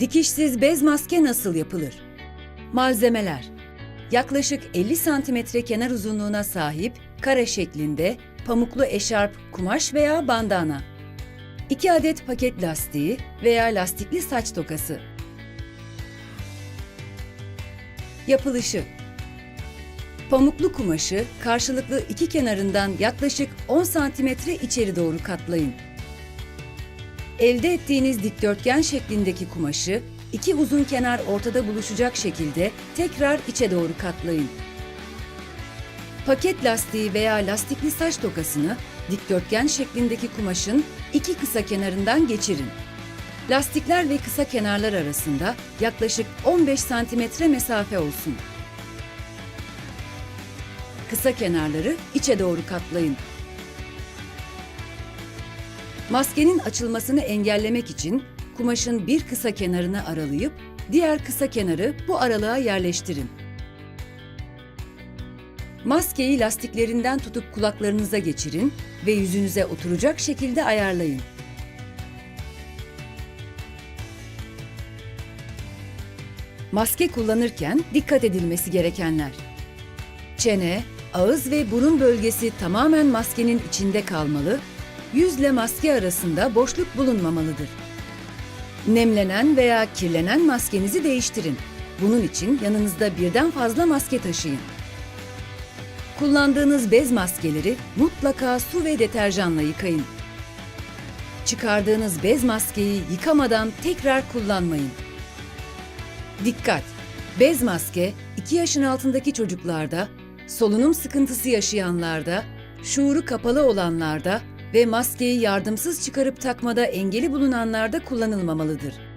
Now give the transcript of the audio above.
Dikişsiz bez maske nasıl yapılır? Malzemeler Yaklaşık 50 santimetre kenar uzunluğuna sahip kare şeklinde pamuklu eşarp, kumaş veya bandana. 2 adet paket lastiği veya lastikli saç tokası. Yapılışı Pamuklu kumaşı karşılıklı iki kenarından yaklaşık 10 santimetre içeri doğru katlayın. Elde ettiğiniz dikdörtgen şeklindeki kumaşı iki uzun kenar ortada buluşacak şekilde tekrar içe doğru katlayın. Paket lastiği veya lastikli saç tokasını dikdörtgen şeklindeki kumaşın iki kısa kenarından geçirin. Lastikler ve kısa kenarlar arasında yaklaşık 15 santimetre mesafe olsun. Kısa kenarları içe doğru katlayın. Maskenin açılmasını engellemek için kumaşın bir kısa kenarını aralayıp diğer kısa kenarı bu aralığa yerleştirin. Maskeyi lastiklerinden tutup kulaklarınıza geçirin ve yüzünüze oturacak şekilde ayarlayın. Maske kullanırken dikkat edilmesi gerekenler. Çene, ağız ve burun bölgesi tamamen maskenin içinde kalmalı, yüzle maske arasında boşluk bulunmamalıdır. Nemlenen veya kirlenen maskenizi değiştirin. Bunun için yanınızda birden fazla maske taşıyın. Kullandığınız bez maskeleri mutlaka su ve deterjanla yıkayın. Çıkardığınız bez maskeyi yıkamadan tekrar kullanmayın. Dikkat! Bez maske 2 yaşın altındaki çocuklarda, solunum sıkıntısı yaşayanlarda, şuuru kapalı olanlarda ve maskeyi yardımsız çıkarıp takmada engeli bulunanlarda kullanılmamalıdır.